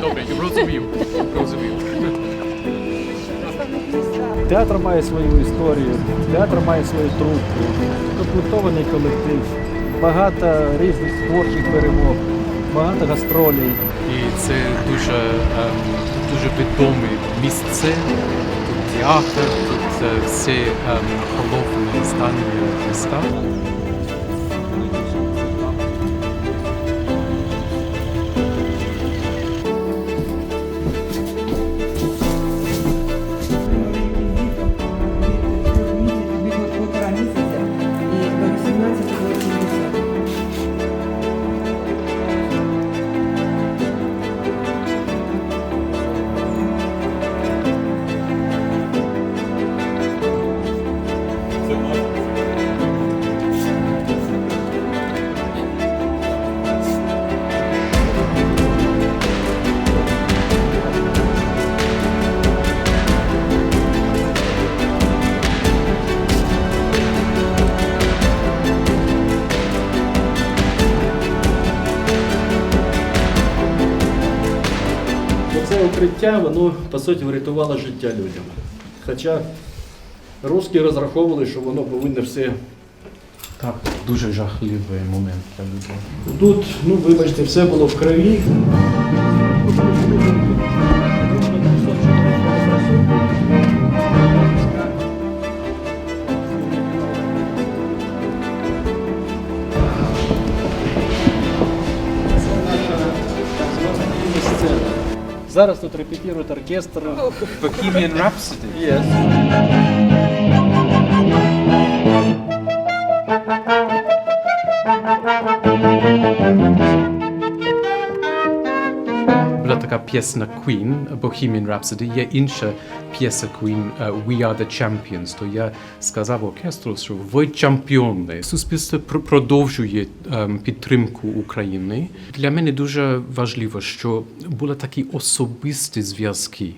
Добре, розумів. Розумів. Театр має свою історію, театр має свою трупу, комплектований колектив, багато різних творчих перемог, багато гастролей. І це дуже, ем, дуже відоме місце. Тут театр, тут е, всі ем, головні здання міста. Це укриття, воно по суті врятувало життя людям. Хоча русські розраховували, що воно повинно все. Так, дуже жахливий момент для людей. Тут, ну вибачте, все було в крові. Зараз тут репетирует оркестр. Bohemian Rhapsody. Yes. Була така пісня Queen, Bohemian Rhapsody, є інша п'єса Queen е, We Are the Champions. То я сказав оркестру, що ви чемпіони. Суспільство пр- продовжує підтримку України. Для мене дуже важливо, що були такі особисті зв'язки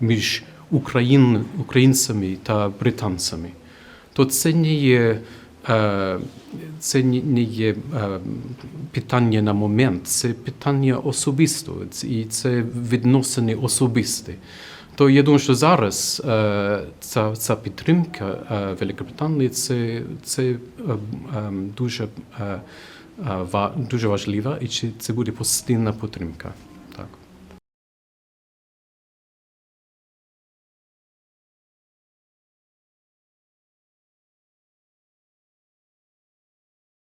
між Україн, українцями та британцями. То це не є. Е, Це не є е, питання на момент, це питання особисто, і це відносини особисті. То я думаю, що зараз е, ця, ця підтримка Великобританії це, це дуже, дуже важлива, і чи- це буде постійна підтримка.